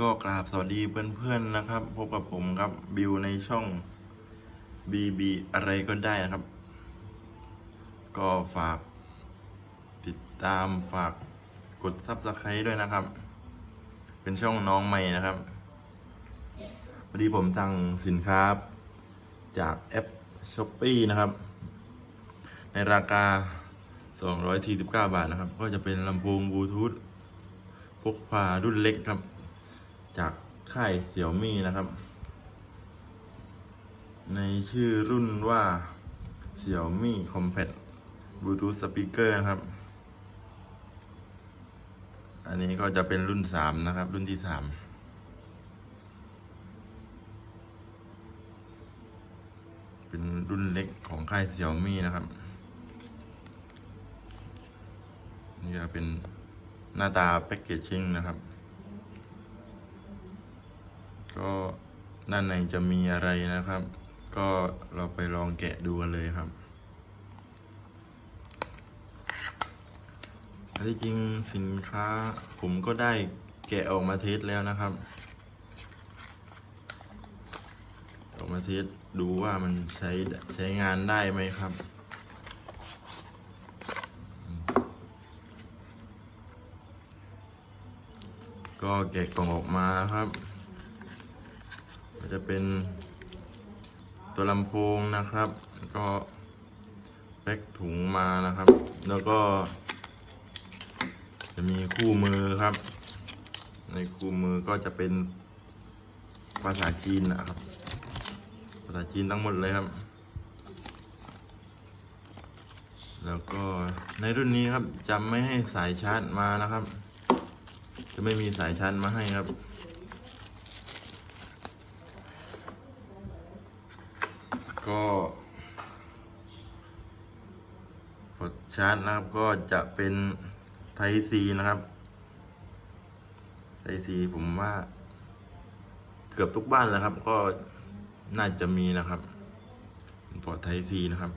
ก็กราบสวัสดีเพื่อนๆนะครับ พบกับผมครับบิวในช่อง BB อะไรก็ได้นะครับ ก็ฝาก ติดตามฝากกด Subscribe ด้วยนะครับ เป็นช่องน้องใหม่นะครับพอดีผมสั่งสินค้าจากแอป s h อ p e e นะครับ ในราคา 249 บาทนะครับ ก็จะเป็นลำโพงบลูทูธพกพารุ่นเล็กครับ จากค่ายเสี่ยวมี่นะครับ ในชื่อรุ่นว่าเสี่ยวมี่คอมแพ t บลูทูธสปีกเกอร์นะครับ อันนี้ก็จะเป็นรุ่นสามนะครับ รุ่นที่สามเป็นรุ่นเล็กของค่ายเสี่ยวมี่นะครับ นี่ก็เป็นหน้าตาแพ็กเกจจิ้งนะครับ ก็ด้านในจะมีอะไรนะครับ ก็เราไปลองแกะดูกันเลยครับที่จริงสินค้าผมก็ได้แกะออกมาเทสแล้วนะครับ ออกมาเทสดูว่ามันใช้ใช้งานได้ไหมครับก็แกะกล่องออกมาครับ จะเป็นตัวลำโพงนะครับ ก็แพ็กถุงมานะครับ แล้วก็ จะมีคู่มือครับ ในคู่มือก็จะเป็นภาษาจีนนะครับ ภาษาจีนทั้งหมดเลยครับ แล้วก็ในรุ่นนี้ครับจะไม่ให้สายชาร์จมานะครับ จะไม่มีสายชาร์จมาให้ครับ ก็พอชาร์จนะครับก็จะเป็นไทซีนะครับไทซีผมว่า เกือบทุกบ้านแล้วครับ ก็น่าจะมีนะครับพอร์ตไทซีนะครับ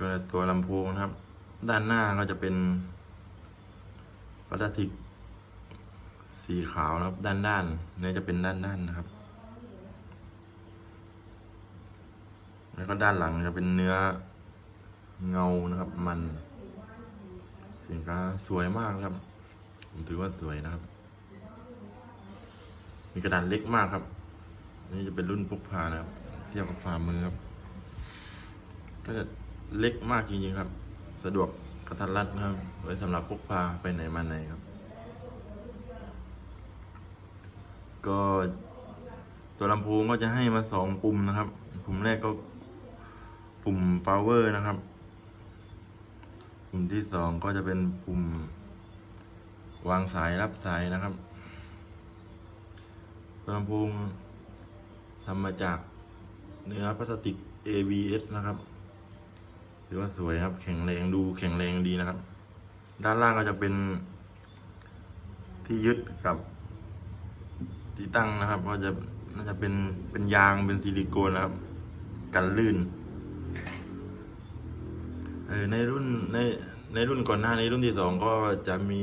ก็ตัวลำโพงนะครับ ด้านหน้าก็จะเป็นพลาสติกสีขาวนะครับ ด้านด้านนี่จะเป็นด้านด้านนะครับ แล้วก็ด้านหลังจะเป็นเนื้อเงานะครับ มัน สินค้าสวยมากครับ ผมถือว่าสวยนะครับ มีกระดานเล็กมากครับ นี่จะเป็นรุ่นพกพานะครับ เทียบกับฝ่ามือครับ ก็จะเล็กมากจริงๆครับ สะดวกกระทัดรัดนะครับ ไว้สำหรับพกพาไปไหนมาไหนครับ ก็ตัวลำโพงก็จะให้มาสองปุ่มนะครับ ปุ่มแรกก็ ปุ่ม power นะครับ ปุ่มที่สองก็จะเป็นปุ่ม วางสายรับสายนะครับตัวลำโพงทำมาจากเนื้อพลาสติก ABS นะครับถือว่าสวยครับ แข็งแรงดูแข็งแรงดีนะครับ ด้านล่างก็จะเป็นที่ยึดกับที่ตั้งนะครับ ก็จะน่าจะเป็นเป็นยางเป็นซิลิโคนนะครับ กันลื่น ออในรุ่นในในรุ่นก่อนหน้านี้รุ่นที่สองก็จะมี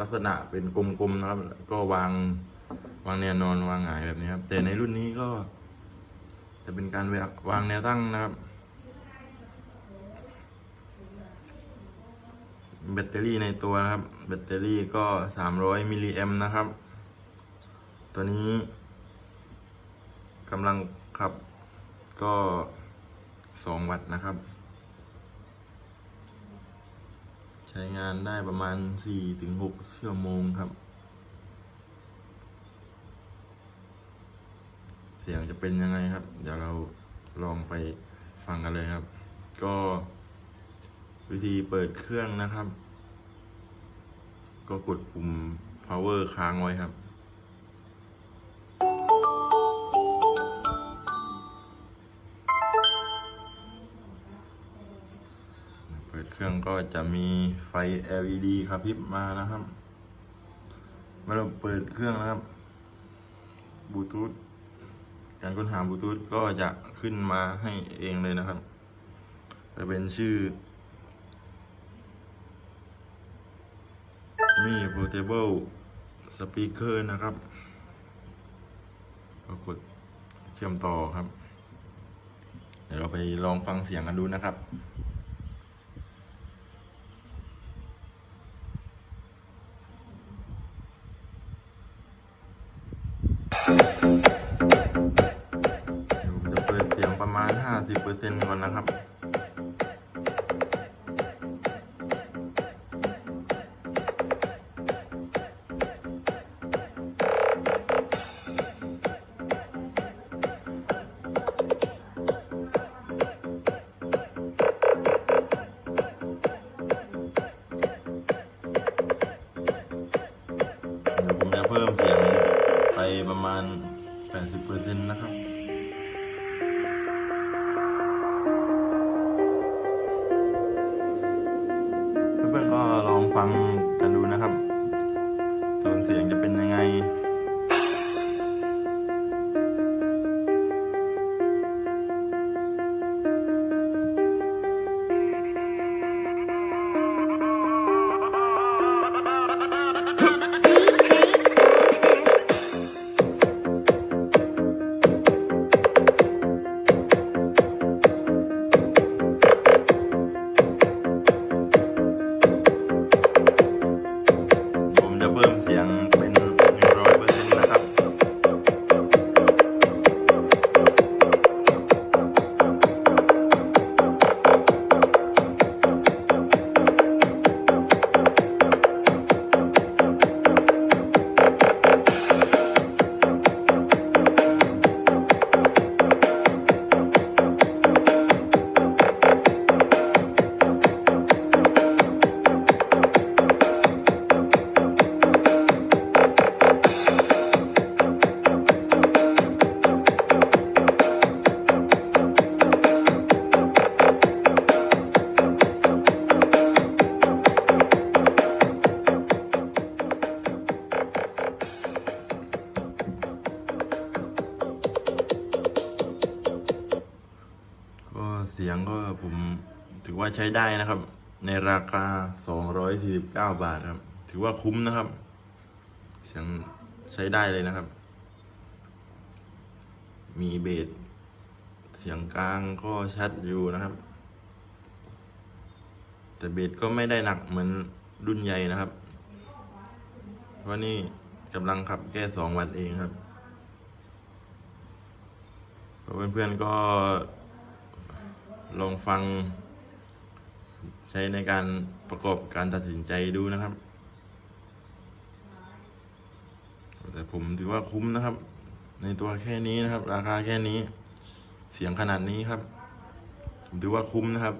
ลักษณะเป็นกลมๆนะครับ ก็วางวางแนวนอนวางหงายแบบนี้ครับ แต่ในรุ่นนี้ก็ จะเป็นการวางแนวตั้งนะครับ แบตเตอรี่ในตัวนะครับ แบตเตอรี่ก็สามร้อยมิลลิแอมนะครับ ตัวนี้กำลังขับก็สองวัตต์นะครับ ใช้งานได้ประมาณสี่ถึงหกชั่วโมงครับ เสียงจะเป็นยังไงครับ เดี๋ยวเราลองไปฟังกันเลยครับ ก็วิธีเปิดเครื่องนะครับ ก็กดปุ่ม power ค้างไว้ครับ รื่องก็จะมีไฟ LED ครับพิบมานะครับเมื่อเราเปิดเครื่องนะครับบลูทูธการค้นหาบลูทูธก็จะขึ้นมาให้เองเลยนะครับจะเป็นชื่อมี portable สปีกเกอร์นะครับก็กดเชื่อมต่อครับ เดี๋ยวเราไปลองฟังเสียงกันดูนะครับ มาณ50%ก่อนนะครับ เดี๋ยวผมจะเพิ่มเสียงไปประมาณ80%นะครับ ล ก็ผมถือว่าใช้ได้นะครับ ในราคา 249 บาทครับ ถือว่าคุ้มนะครับ เสียงใช้ได้เลยนะครับ มีเบสเสียงกลางก็ชัดอยู่นะครับ แต่เบสก็ไม่ได้หนักเหมือนรุ่นใหญ่นะครับ เพราะนี่กำลังขับแค่สองวัตต์เองครับเพื่อนๆก็ ลองฟัง ใช้ในการประกอบการตัดสินใจดูนะครับ แต่ผมถือว่าคุ้มนะครับ ในตัวแค่นี้นะครับ ราคาแค่นี้ เสียงขนาดนี้ครับ ผมถือว่าคุ้มนะครับ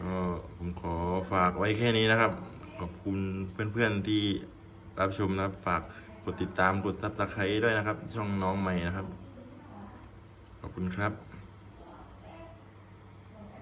ก็ผมขอฝากไว้แค่นี้นะครับ ขอบคุณเพื่อนๆที่รับชมนะครับ ฝากกดติดตามกดซับสไครต์ด้วยนะครับ ช่องน้องใหม่นะครับขอบ คุณครับ